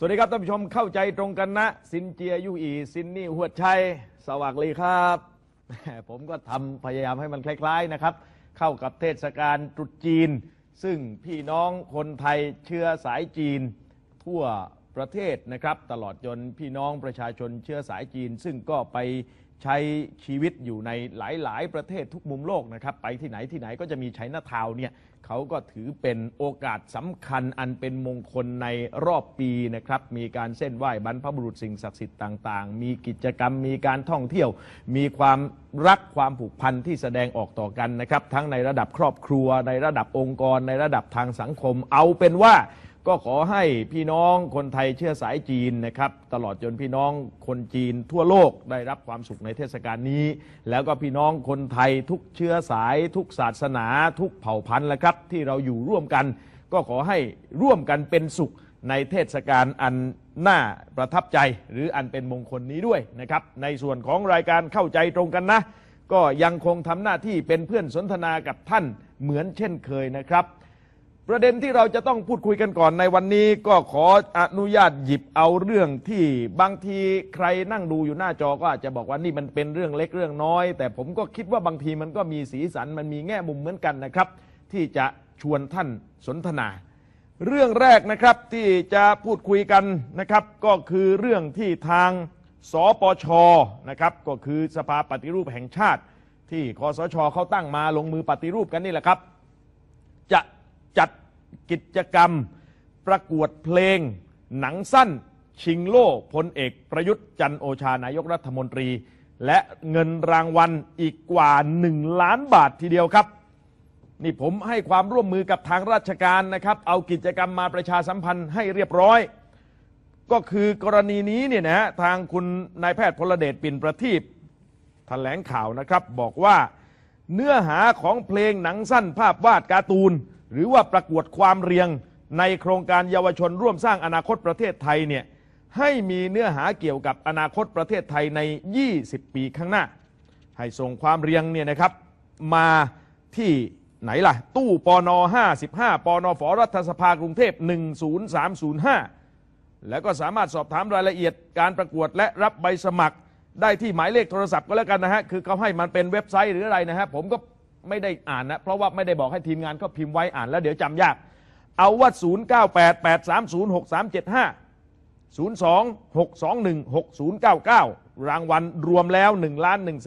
สวัสดีครับท่านผู้ชมเข้าใจตรงกันนะ ซินเจียยูอีซินนี่หัวชัยสวัสดีครับ ผมก็ทำพยายามให้มันคล้าย ๆนะครับ เข้ากับเทศกาลตรุษจีน ซึ่งพี่น้องคนไทยเชื้อสายจีน ทั่วประเทศนะครับ ตลอดจนพี่น้องประชาชนเชื้อสายจีน ซึ่งก็ไป ใช้ชีวิตอยู่ในหลาย ๆ ประเทศทุกมุมโลกนะครับ ไปที่ไหนที่ไหนก็จะมีไชน่าทาวเนี่ยเขาก็ถือเป็นโอกาสสำคัญอันเป็นมงคลในรอบปีนะครับ มีการเส้นไหว้บรรพบุรุษสิ่งศักดิ์สิทธิ์ต่าง ๆ มีกิจกรรมมีการท่องเที่ยว มีความรักความผูกพันที่แสดงออกต่อกันนะครับ ทั้งในระดับครอบครัว ในระดับองค์กร ในระดับทางสังคม เอาเป็นว่า ก็ขอให้พี่น้องคนไทยเชื้อสายจีนนะครับ ตลอดจนพี่น้องคนจีนทั่วโลกได้รับความสุขในเทศกาลนี้ แล้วก็พี่น้องคนไทยทุกเชื้อสาย ทุกศาสนา ทุกเผ่าพันธุ์แหละครับ ที่เราอยู่ร่วมกัน ก็ขอให้ร่วมกันเป็นสุขในเทศกาลอันน่าประทับใจ หรืออันเป็นมงคลนี้ด้วยนะครับ ในส่วนของรายการเข้าใจตรงกันนะ ก็ยังคงทำหน้าที่เป็นเพื่อนสนทนากับท่านเหมือนเช่นเคยนะครับ ประเด็นที่เราจะต้องพูดคุยกันก่อนในวันนี้ก็ขออนุญาตหยิบเอาเรื่องที่บางทีใครนั่งดูอยู่หน้าจอก็อาจจะบอกว่านี่มันเป็นเรื่องเล็กเรื่องน้อย แต่ผมก็คิดว่าบางทีมันก็มีสีสันมันมีแง่มุมเหมือนกันนะครับ ที่จะชวนท่านสนทนา เรื่องแรกนะครับที่จะพูดคุยกันนะครับ ก็คือเรื่องที่ทางสปชนะครับก็คือสภาปฏิรูปแห่งชาติ ที่คอสชเขาตั้งมาลงมือปฏิรูปกันนี่แหละครับ จะ กิจกรรม ประกวดเพลง หนังสั้น ชิงโล่พลเอกประยุทธ์จันโอชานายกรัฐมนตรี และเงินรางวัลอีกกว่า 1 ล้านบาททีเดียวครับ นี่ผมให้ความร่วมมือกับทางราชการนะครับ เอากิจกรรมมาประชาสัมพันธ์ให้เรียบร้อย ก็คือกรณีนี้เนี่ยนะฮะทางคุณนายแพทย์พลเดชปิ่นประทีปแถลงข่าวนะครับ บอกว่าเนื้อหาของเพลงหนังสั้นภาพวาดการ์ตูน หรือว่าประกวดความเรียงในโครงการเยาวชนร่วมสร้างอนาคตประเทศไทยเนี่ยให้มีเนื้อหาเกี่ยวกับอนาคตประเทศไทยใน 20 ปีข้างหน้า ให้ส่งความเรียงเนี่ยนะครับมาที่ไหนล่ะ ตู้ปน55ปนฝรัฐสภากรุงเทพ 10305 แล้วก็สามารถสอบถามรายละเอียดการประกวดและรับใบสมัครได้ที่หมายเลขโทรศัพท์ก็แล้วกันนะฮะ คือเขาให้มันเป็นเว็บไซต์หรืออะไรนะฮะ ผมก็ ไม่ได้อ่านนะ เพราะว่าไม่ได้บอกให้ทีมงานเขาพิมพ์ไว้อ่านแล้วเดี๋ยวจำยาก เอาว่า 0988306375 02-621-6099 รางวัลรวมแล้ว1ล้าน1 1 6 0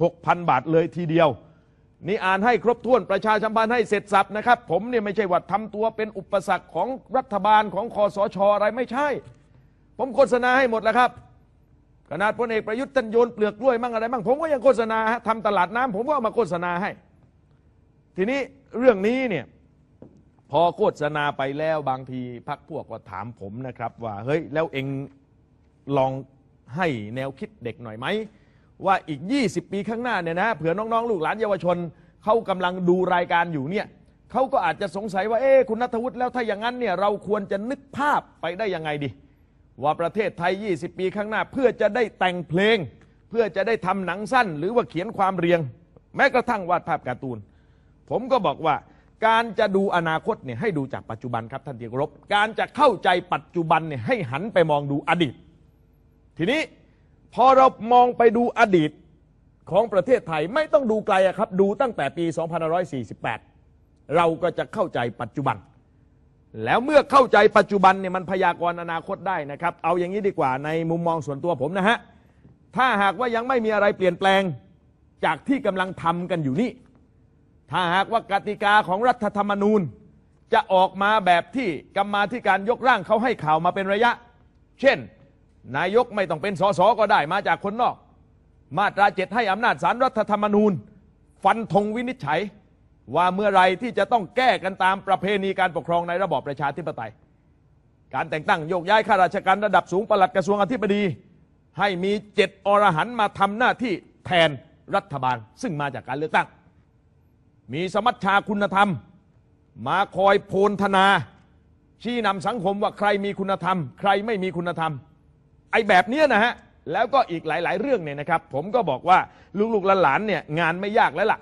0 0 บาทเลยทีเดียว นี่อ่านให้ครบถ้วนประชาสัมพันธ์ให้เสร็จสับนะครับ ผมเนี่ยไม่ใช่ว่าทำตัวเป็นอุปสรรคของรัฐบาลของคอสชอะไรไม่ใช่ ผมโฆษณาให้หมดแล้วครับ ขนาดพลเอกประยุทธ์ท่านโยนเปลือกกล้วยมั่งอะไรมั่งผมก็ยังโฆษณาฮะทำตลาดน้ำผมก็เอามาโฆษณาให้ ทีนี้เรื่องนี้เนี่ยพอโฆษณาไปแล้วบางทีพักพวกก็ถามผมนะครับ ว่าเฮ้ยแล้วเองลองให้แนวคิดเด็กหน่อยไหม ว่าอีก 20 ปีข้างหน้าเนี่ยนะเผื่อน้องๆ ลูกหลานเยาวชนเขากำลังดูรายการอยู่เนี่ยเขาก็อาจจะสงสัยว่าเอ๊คุณนัทวุฒิแล้วถ้าอย่างนั้นเนี่ยเราควรจะนึกภาพไปได้ยังไงดี ว่าประเทศไทย 20 ปีข้างหน้า เพื่อจะได้แต่งเพลง เพื่อจะได้ทำหนังสั้น หรือว่าเขียนความเรียง แม้กระทั่งวาดภาพการ์ตูน ผมก็บอกว่าการจะดูอนาคตเนี่ยให้ดูจากปัจจุบันครับท่านที่เคารพการจะเข้าใจปัจจุบันเนี่ยให้หันไปมองดูอดีต ทีนี้พอเรามองไปดูอดีตของประเทศไทยไม่ต้องดูไกลอะครับ ดูตั้งแต่ปี 2548 เราก็จะเข้าใจปัจจุบัน แล้วเมื่อเข้าใจปัจจุบันเนี่ยมันพยากรณ์อนาคตได้นะครับ เอาอย่างนี้ดีกว่าในมุมมองส่วนตัวผมนะฮะถ้าหากว่ายังไม่มีอะไรเปลี่ยนแปลงจากที่กำลังทำกันอยู่นี่ ถ้าหากว่ากติกาของรัฐธรรมนูญ จะออกมาแบบที่กรรมาธิการยกร่างเขาให้ข่าวมาเป็นระยะ เช่น นายกไม่ต้องเป็นสสก็ได้มาจากคนนอก มาตราเจ็ดให้อำนาจสารรัฐธรรมนูญ ฟันธงวินิจฉัย ว่าเมื่อไรที่จะต้องแก้กันตามประเพณีการปกครองในระบอบประชาธิปไตย การแต่งตั้งโยกย้ายข้าราชการระดับสูงปลัดกระทรวงอธิบดี ให้มีเจ็ดอรหันต์มาทำหน้าที่แทนรัฐบาล ซึ่งมาจากการเลือกตั้ง มีสมัชชาคุณธรรม มาคอยโพลธนา ชี้นำสังคมว่าใครมีคุณธรรม ใครไม่มีคุณธรรม ไอ้แบบนี้นะฮะแล้วก็อีกหลาย ๆ เรื่องเนี่ยนะครับ ผมก็บอกว่าลูกๆหลานๆเนี่ยงานไม่ยากแล้วล่ะ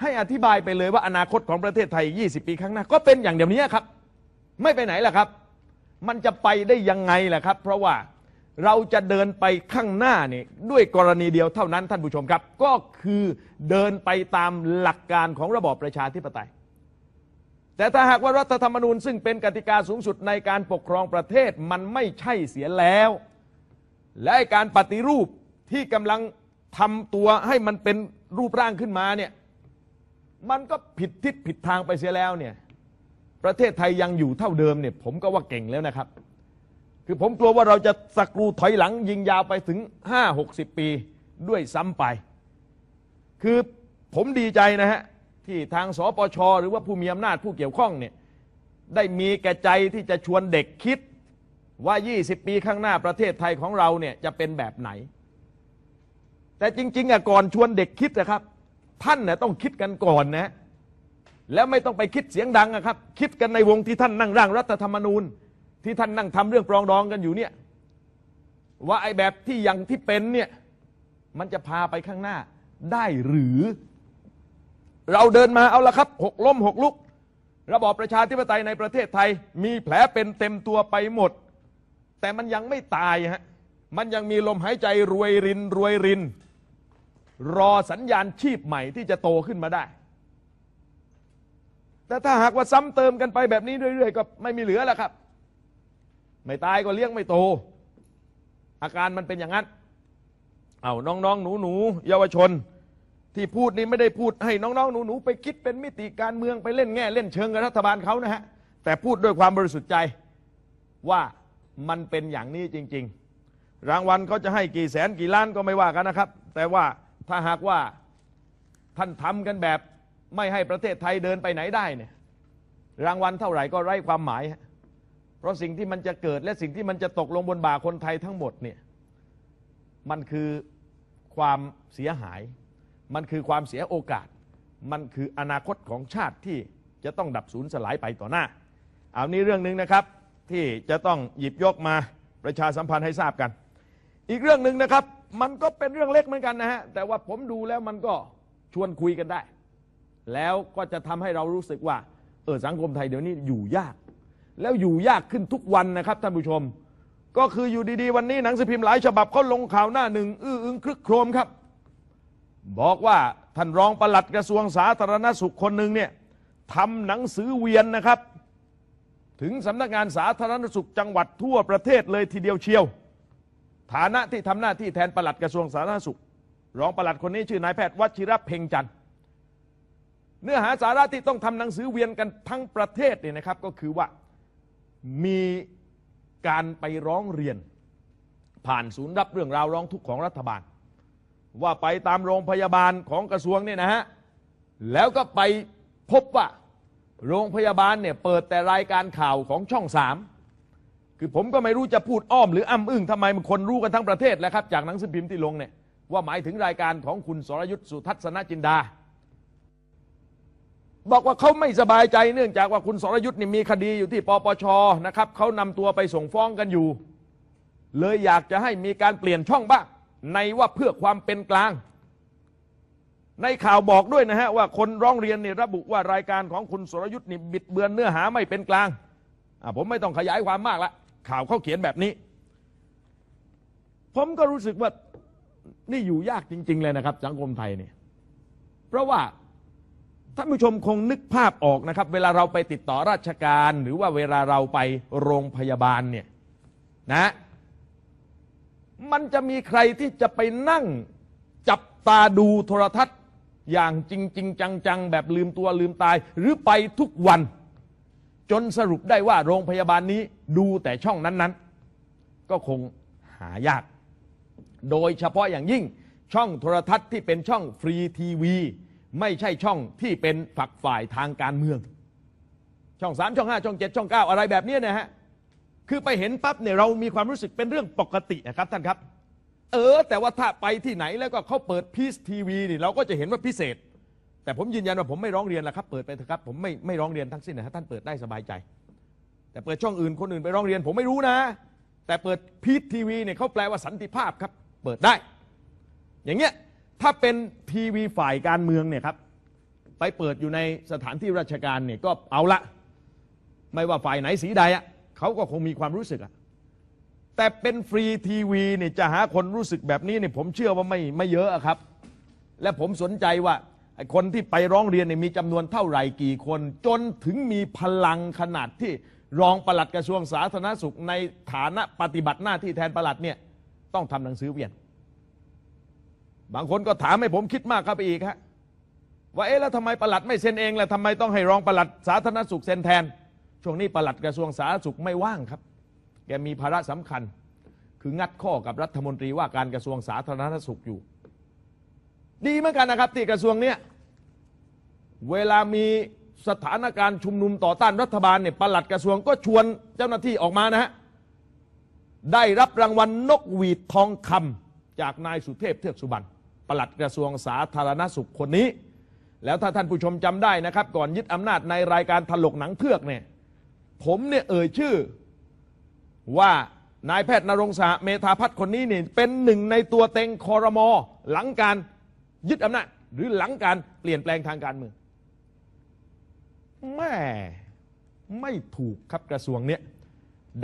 ให้อธิบายไปเลยว่าอนาคตของประเทศไทย 20 ปีข้างหน้า ก็เป็นอย่างเดี๋ยวนี้ครับ ไม่ไปไหนล่ะครับ มันจะไปได้ยังไงล่ะครับ เพราะว่าเราจะเดินไปข้างหน้านี่ด้วยกรณีเดียวเท่านั้นท่านผู้ชมครับ ก็คือเดินไปตามหลักการของระบอบประชาธิปไตย แต่ถ้าหากว่ารัฐธรรมนูญซึ่งเป็นกติกาสูงสุดในการปกครองประเทศมันไม่ใช่เสียแล้ว และการปฏิรูปที่กำลังทำตัวให้มันเป็นรูปร่างขึ้นมาเนี่ย มันก็ผิดทิศผิดทางไปเสียแล้วเนี่ยประเทศไทยยังอยู่เท่าเดิมเนี่ยผมก็ว่าเก่งแล้วนะครับ คือผมกลัวว่าเราจะสักรูถอยหลังยิงยาวไปถึง5 60ปีด้วยซ้ำไป คือผมดีใจนะฮะที่ทางสปชหรือว่าผู้มีอำนาจผู้เกี่ยวข้องเนี่ยได้มีแก่ใจที่จะชวนเด็กคิดว่า 20 ปีข้างหน้าประเทศไทยของเราเนี่ยจะเป็นแบบไหน แต่จริง ๆอะก่อนชวนเด็กคิดนะครับ ท่านเนี่ยต้องคิดกันก่อนนะ แล้วไม่ต้องไปคิดเสียงดังนะครับ คิดกันในวงที่ท่านนั่งร่างรัฐธรรมนูญ ที่ท่านนั่งทำเรื่องปรองดองกันอยู่เนี่ย ว่าไอ้แบบที่ยังที่เป็นเนี่ย มันจะพาไปข้างหน้าได้หรือ เราเดินมาเอาละครับ หกล้มหกลุก ระบอบประชาธิปไตยในประเทศไทย มีแผลเป็นเต็มตัวไปหมด แต่มันยังไม่ตายฮะมันยังมีลมหายใจรวยรินรวยริน รอสัญญาณชีพใหม่ที่จะโตขึ้นมาได้ แต่ถ้าหากว่าซ้ำเติมกันไปแบบนี้เรื่อยๆ ก็ไม่มีเหลือแล้วครับ ไม่ตายก็เลี้ยงไม่โต อาการมันเป็นอย่างนั้น เอาน้องๆ หนูๆ เยาวชน ที่พูดนี่ไม่ได้พูดให้น้องๆ หนูๆ ไปคิดเป็นมิติการเมืองไปเล่นแง่เล่นเชิงกับรัฐบาลเขานะฮะ แต่พูดด้วยความบริสุทธิ์ใจว่ามันเป็นอย่างนี้จริง ๆ รางวัลเขาจะให้กี่แสนกี่ล้านก็ไม่ว่ากันนะครับ แต่ว่า ถ้าหากว่าท่านทำกันแบบไม่ให้ประเทศไทยเดินไปไหนได้เนี่ยรางวัลเท่าไหร่ก็ไร้ความหมาย เพราะสิ่งที่มันจะเกิดและสิ่งที่มันจะตกลงบนบ่าคนไทยทั้งหมดเนี่ยมันคือความเสียหาย มันคือความเสียโอกาส มันคืออนาคตของชาติที่จะต้องดับสูญสลายไปต่อหน้า เอานี้เรื่องหนึ่งนะครับที่จะต้องหยิบยกมาประชาสัมพันธ์ให้ทราบกัน อีกเรื่องหนึ่งนะครับ มันก็เป็นเรื่องเล็กเหมือนกันนะฮะ แต่ว่าผมดูแล้วมันก็ชวนคุยกันได้ แล้วก็จะทำให้เรารู้สึกว่า เออสังคมไทยเดี๋ยวนี้อยู่ยาก แล้วอยู่ยากขึ้นทุกวันนะครับท่านผู้ชม ก็คืออยู่ดีๆ วันนี้หนังสือพิมพ์หลายฉบับเขาลงข่าวหน้าหนึ่งอื้ออึงครึกโครมครับ บอกว่าท่านรองปลัดกระทรวงสาธารณสุขคนหนึ่งเนี่ยทำหนังสือเวียนนะครับ ถึงสำนักงานสาธารณสุขจังหวัดทั่วประเทศเลยทีเดียวเชียว ฐานะที่ทำหน้าที่แทนปลัดกระทรวงสาธารณสุข รองปลัดคนนี้ชื่อนายแพทย์วชิรเพ่งจันทร์เนื้อหาสาระที่ต้องทำหนังสือเวียนกันทั้งประเทศเนี่ยนะครับ ก็คือว่ามีการไปร้องเรียน ผ่านศูนย์รับเรื่องราวร้องทุกข์ของรัฐบาล ว่าไปตามโรงพยาบาลของกระทรวงเนี่ยนะฮะแล้วก็ไปพบว่า โรงพยาบาลเนี่ยเปิดแต่รายการข่าวของช่องสาม คือผมก็ไม่รู้จะพูดอ้อมหรืออ้ำอึ้งทำไมมันคนรู้กันทั้งประเทศแล้วครับ จากหนังสือพิมพ์ที่ลงเนี่ยว่าหมายถึงรายการของคุณสรยุทธ์สุทัศนจินดา บอกว่าเขาไม่สบายใจเนื่องจากว่าคุณสรยุทธ์นี่มีคดีอยู่ที่ปปชนะครับเขานำตัวไปส่งฟ้องกันอยู่ เลยอยากจะให้มีการเปลี่ยนช่องบ้างในว่าเพื่อความเป็นกลาง ในข่าวบอกด้วยนะฮะว่าคนร้องเรียนเนี่ยระบุว่ารายการของคุณสรยุทธ์นี่บิดเบือนเนื้อหาไม่เป็นกลางอะผมไม่ต้องขยายความมากละ ข่าวเขาเขียนแบบนี้ ผมก็รู้สึกว่านี่อยู่ยากจริง ๆ เลยนะครับ สังคมไทยเนี่ย เพราะว่าท่านผู้ชมคงนึกภาพออกนะครับ เวลาเราไปติดต่อราชการ หรือว่าเวลาเราไปโรงพยาบาลเนี่ยนะ มันจะมีใครที่จะไปนั่งจับตาดูโทรทัศน์อย่างจริงจริงจัง ๆ แบบลืมตัวลืมตาย หรือไปทุกวัน จนสรุปได้ว่าโรงพยาบาลนี้ดูแต่ช่องนั้นๆ ก็คงหายาก โดยเฉพาะอย่างยิ่งช่องโทรทัศน์ที่เป็นช่องฟรีทีวี ไม่ใช่ช่องที่เป็นฝักฝ่ายทางการเมือง ช่องสามช่องห้าช่องเจ็ดช่องเก้าอะไรแบบนี้นะฮะคือไปเห็นปั๊บเนี่ยเรามีความรู้สึกเป็นเรื่องปกตินะครับท่านครับ เออ แต่ว่าถ้าไปที่ไหนแล้วก็เขาเปิดพีซทีวีนี่เราก็จะเห็นว่าพิเศษ แต่ผมยืนยันว่าผมไม่ร้องเรียนแล้วครับ เปิดไปเถอะครับผมไม่ไม่ร้องเรียนทั้งสิ้นนะท่านเปิดได้สบายใจ แต่เปิดช่องอื่นคนอื่นไปร้องเรียน ผมไม่รู้นะ แต่เปิดพีซทีวีเนี่ยเขาแปลว่าสันติภาพครับ เปิดได้ อย่างเงี้ยถ้าเป็นทีวีฝ่ายการเมืองเนี่ยครับไปเปิดอยู่ในสถานที่ราชการเนี่ยก็เอาละ ไม่ว่าฝ่ายไหนสีใดอะเขาเขาก็คงมีความรู้สึกอะแต่เป็นฟรีทีวีเนี่ยจะหาคนรู้สึกแบบนี้เนี่ยผมเชื่อว่าไม่ไม่เยอะอะครับ และผมสนใจว่า ไอ้คนที่ไปร้องเรียนเนี่ยมีจำนวนเท่าไหร่กี่คน จนถึงมีพลังขนาดที่รองปลัดกระทรวงสาธารณสุขในฐานะปฏิบัติหน้าที่แทนปลัดเนี่ยต้องทำหนังสือเวียน บางคนก็ถามให้ผมคิดมากครับไปอีกฮะว่าเอ๊ะแล้วทำไมปลัดไม่เซ็นเองล่ะทำไมต้องให้รองปลัดสาธารณสุขเซ็นแทน ช่วงนี้ปลัดกระทรวงสาธารณสุขไม่ว่างครับ แกมีภาระสำคัญ คืองัดข้อกับรัฐมนตรีว่าการกระทรวงสาธารณสุขอยู่ ดีเหมือนกันนะครับ ที่กระทรวงเนี้ยเวลามีสถานการณ์ชุมนุมต่อต้านรัฐบาลเนี่ยปลัดกระทรวงก็ชวนเจ้าหน้าที่ออกมานะฮะได้รับรางวัลนกหวีดทองคำจากนายสุเทพเทือกสุบรรณปลัดกระทรวงสาธารณสุขคนนี้ แล้วถ้าท่านผู้ชมจำได้นะครับ ก่อนยึดอำนาจในรายการถลกหนังเพือกเนี่ยผมเนี่ยเอ่ยชื่อว่านายแพทย์นรงค์สหเมธาพัฒน์คนนี้เนี่เป็นหนึ่งในตัวเต็งคอรมอหลังการ ยึดอำนาจหรือหลังการเปลี่ยนแปลงทางการเมืองแม่ไม่ถูกครับกระทรวงเนี้ย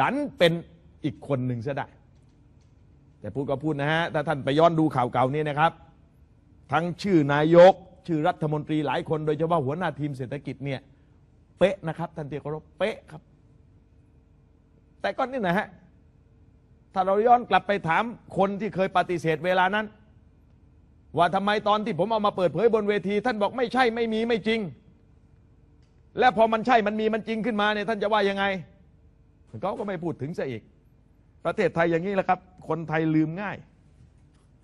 ดันเป็นอีกคนหนึ่งซะได้ แต่พูดก็พูดนะฮะ ถ้าท่านไปย้อนดูข่าวเก่านี้นะครับ ทั้งชื่อนายก ชื่อรัฐมนตรีหลายคน โดยเฉพาะหัวหน้าทีมเศรษฐกิจเนี่ยเป๊ะนะครับท่านเตียเคารพเป๊ะครับ แต่ก็นี่นะฮะ ถ้าเราย้อนกลับไปถามคนที่เคยปฏิเสธเวลานั้น ว่าทำไมตอนที่ผมเอามาเปิดเผยบนเวที ท่านบอกไม่ใช่ไม่มีไม่จริง และพอมันใช่มันมีมันจริงขึ้นมาเนี่ยท่านจะว่ายังไงเขาก็ไม่พูดถึงซะอีก ประเทศไทยอย่างนี้แหละครับ คนไทยลืมง่าย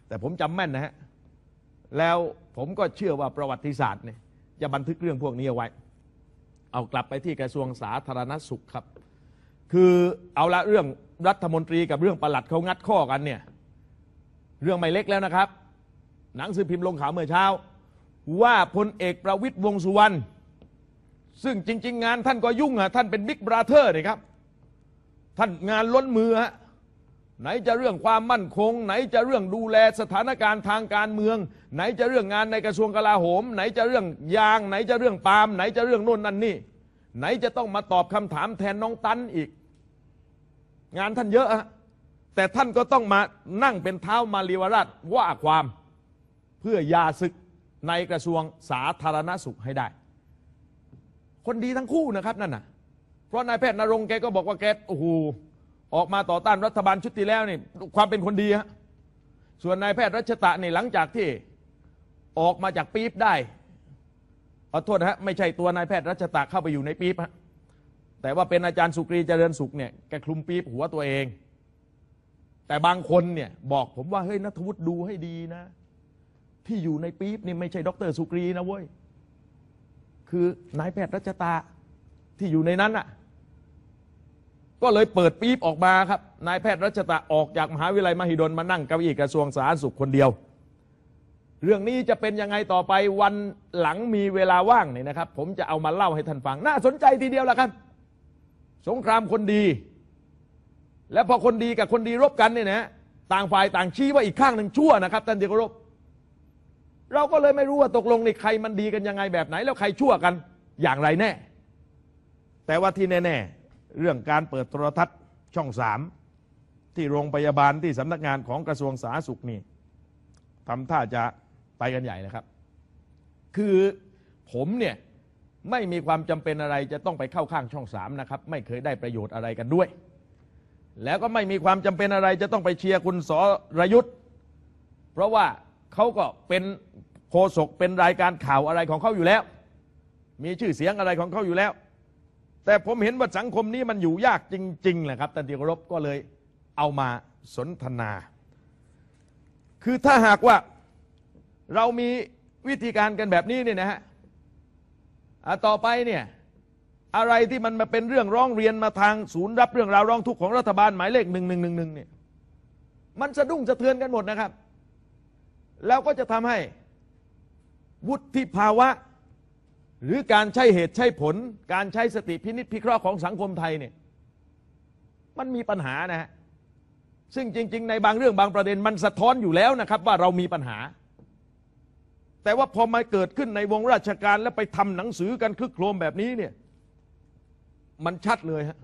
แต่ผมจำแม่นนะฮะแล้วผมก็เชื่อว่าประวัติศาสตร์เนี่ยจะบันทึกเรื่องพวกนี้เอาไว้ เอากลับไปที่กระทรวงสาธารณสุขครับ คือเอาละเรื่องรัฐมนตรีกับเรื่องประหลัดเขางัดข้อกันเนี่ย เรื่องไม่เล็กแล้วนะครับ หนังสือพิมพ์ลงข่าวเมื่อเช้า ว่าพลเอกประวิตยวงสุวรรณซึ่งจริง ๆ งานท่านก็ยุ่งอะท่านเป็นบิ๊กบราเธอร์นี่ครับ ท่านงานล้นมือฮะไหนจะเรื่องความมั่นคง ไหนจะเรื่องดูแลสถานการณ์ทางการเมือง ไหนจะเรื่องงานในกระทรวงกลาโหม ไหนจะเรื่องยาง ไหนจะเรื่องปาล์มไหนจะเรื่องโน่นนั่นนี่ ไหนจะต้องมาตอบคำถามแทนน้องตันอีก งานท่านเยอะฮะแต่ท่านก็ต้องมานั่งเป็นเท้ามารีวราชว่าความ พื่อยาศึกในกระทรวงสาธารณสุขให้ได้ คนดีทั้งคู่นะครับนั่นนะเพราะนายแพทย์นรงแกก็บอกว่าแกโอ้โหออกมาต่อต้านรัฐบาลชุดที่แล้วนี่ความเป็นคนดีฮะส่วนนายแพทย์รัชตะนี่หลังจากที่ออกมาจากปี๊บได้ขอโทษฮะไม่ใช่ตัวนายแพทย์รัชตะเข้าไปอยู่ในปี๊บฮะแต่ว่าเป็นอาจารย์สุกรีเจริญสุขเนี่ยแกคลุมปี๊บหัวตัวเอง แต่บางคนเนี่ยบอกผมว่าเฮ้ยนัทวุฒิดูให้ดีนะ ที่อยู่ในปี๊บนี่ไม่ใช่ดรสุกรีนะเว้ย คือนายแพทย์รัชตาที่อยู่ในนั้นอะ ก็เลยเปิดปี๊บออกมาครับ นายแพทย์รัชตาออกจากมหาวิทยาลัยมหิดลมานั่งเก้าอี้กระทรวงสาธารณสุขคนเดียว เรื่องนี้จะเป็นยังไงต่อไปวันหลังมีเวลาว่างเนี่ยนะครับ ผมจะเอามาเล่าให้ท่านฟัง น่าสนใจทีเดียวละครับ สงครามคนดี และพอคนดีกับคนดีรบกันเนี่ยนะต่างฝ่ายต่างชี้ว่าอีกข้างหนึ่งชั่วนะครับท่านที่เคารพ เราก็เลยไม่รู้ว่าตกลงในใครมันดีกันยังไงแบบไหน แล้วใครชั่วกันอย่างไรแน่ แต่ว่าที่แน่ ๆ เรื่องการเปิดโทรทัศน์ช่องสามที่โรงพยาบาลที่สำนักงานของกระทรวงสาธารณสุขนี่ทำท่าจะไปกันใหญ่นะครับ คือผมเนี่ยไม่มีความจำเป็นอะไรจะต้องไปเข้าข้างช่องสามนะครับ ไม่เคยได้ประโยชน์อะไรกันด้วย แล้วก็ไม่มีความจำเป็นอะไรจะต้องไปเชียร์คุณสรยุทธ์เพราะว่า เขาก็เป็นโฆษกเป็นรายการข่าวอะไรของเขาอยู่แล้ว มีชื่อเสียงอะไรของเขาอยู่แล้ว แต่ผมเห็นว่าสังคมนี้มันอยู่ยากจริงๆแหละครับท่านที่เคารพก็เลยเอามาสนทนา คือถ้าหากว่าเรามีวิธีการกันแบบนี้เนี่ยนะฮะต่อไปเนี่ยอะไรที่มันมาเป็นเรื่องร้องเรียนมาทางศูนย์รับเรื่องราวร้องทุกข์ของรัฐบาลหมายเลขหนึ่งหนึ่งหนึ่งหนึ่งเนี่ยมันสะดุ้งสะเทือนกันหมดนะครับ แล้วก็จะทำให้วุฒิภาวะ หรือการใช้เหตุใช้ผล การใช้สติพินิจพิเคราะห์ของสังคมไทยเนี่ยมันมีปัญหานะฮะซึ่งจริง ๆ ในบางเรื่องบางประเด็นมันสะท้อนอยู่แล้วนะครับ ว่าเรามีปัญหา แต่ว่าพอมาเกิดขึ้นในวงราชการแล้วไปทำหนังสือกันคึกโครมแบบนี้เนี่ย มันชัดเลยฮะ